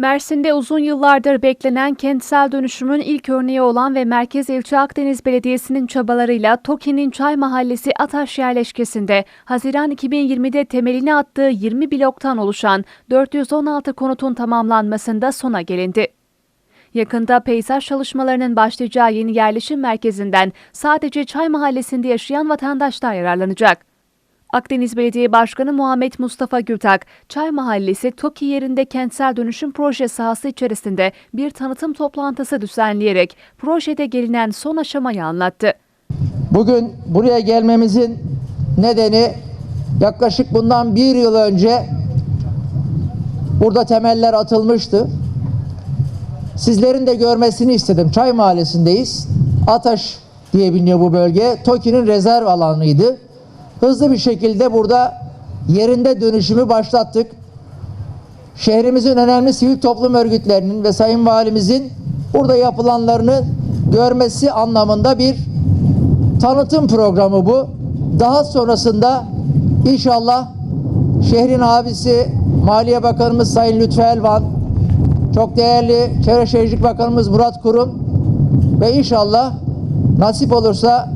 Mersin'de uzun yıllardır beklenen kentsel dönüşümün ilk örneği olan ve Merkez İlçe Akdeniz Belediyesi'nin çabalarıyla TOKİ'nin Çay Mahallesi Ataş yerleşkesinde Haziran 2020'de temelini attığı 20 bloktan oluşan 416 konutun tamamlanmasında sona gelindi. Yakında peyzaj çalışmalarının başlayacağı yeni yerleşim merkezinden sadece Çay Mahallesi'nde yaşayan vatandaşlar yararlanacak. Akdeniz Belediye Başkanı Muhammed Mustafa Gültak, Çay Mahallesi TOKİ yerinde kentsel dönüşüm proje sahası içerisinde bir tanıtım toplantısı düzenleyerek projede gelinen son aşamayı anlattı. Bugün buraya gelmemizin nedeni yaklaşık bundan bir yıl önce burada temeller atılmıştı. Sizlerin de görmesini istedim. Çay Mahallesi'ndeyiz. Ataş diye biliniyor bu bölge. TOKİ'nin rezerv alanıydı. Hızlı bir şekilde burada yerinde dönüşümü başlattık. Şehrimizin önemli sivil toplum örgütlerinin ve Sayın Valimizin burada yapılanlarını görmesi anlamında bir tanıtım programı bu. Daha sonrasında inşallah şehrin abisi Maliye Bakanımız Sayın Lütfü Elvan, çok değerli Çevre Şehircilik Bakanımız Murat Kurum ve inşallah nasip olursa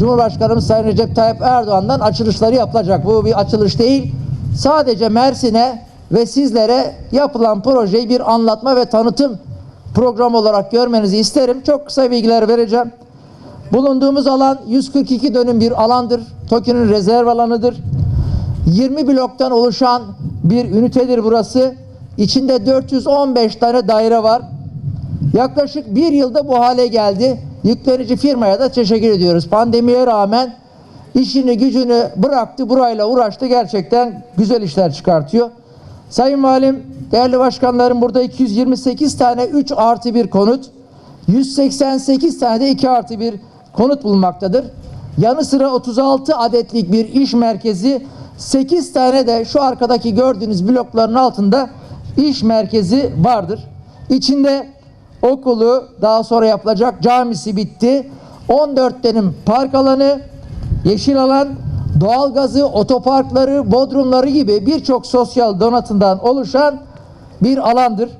Cumhurbaşkanımız Sayın Recep Tayyip Erdoğan'dan açılışları yapılacak. Bu bir açılış değil. Sadece Mersin'e ve sizlere yapılan projeyi bir anlatma ve tanıtım programı olarak görmenizi isterim. Çok kısa bilgiler vereceğim. Bulunduğumuz alan 142 dönüm bir alandır. TOKİ'nin rezerv alanıdır. 20 bloktan oluşan bir ünitedir burası. İçinde 415 tane daire var. Yaklaşık bir yılda bu hale geldi. Yüklenici firmaya da teşekkür ediyoruz. Pandemiye rağmen işini gücünü bıraktı, burayla uğraştı. Gerçekten güzel işler çıkartıyor. Sayın Valim, değerli başkanlarım burada 228 tane 3 artı 1 konut, 188 tane de 2 artı 1 konut bulunmaktadır. Yanı sıra 36 adetlik bir iş merkezi, 8 tane de şu arkadaki gördüğünüz blokların altında iş merkezi vardır. İçinde okulu daha sonra yapılacak camisi bitti. 14 dönüm park alanı, yeşil alan, doğalgazı, otoparkları, bodrumları gibi birçok sosyal donatından oluşan bir alandır.